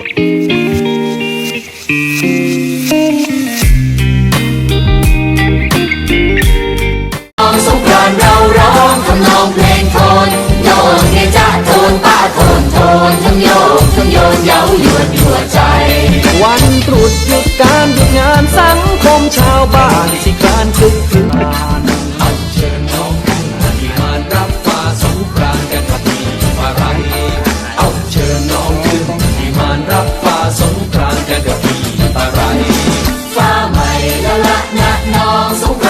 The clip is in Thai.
สงกรานต์เราร้องทำนองเพลงโทนโยนเงจ้าโทนป้าโทนโทนทั้งโยนทั้งโยนเย้าหยวนหัวใจ วันตรุษหยุดการหยุดงานสังคมชาวบ้านสิกรานคึกคืนอันเชิญน้องผู้อภิมานรับฟ้าสงกรานต์กันทีมาไรเอาเชิญน้องขึ้นานรับฟ้าสงครามต์กันกับพี่ตาไรฟ้าใหม่ละละนะน้องสงคราม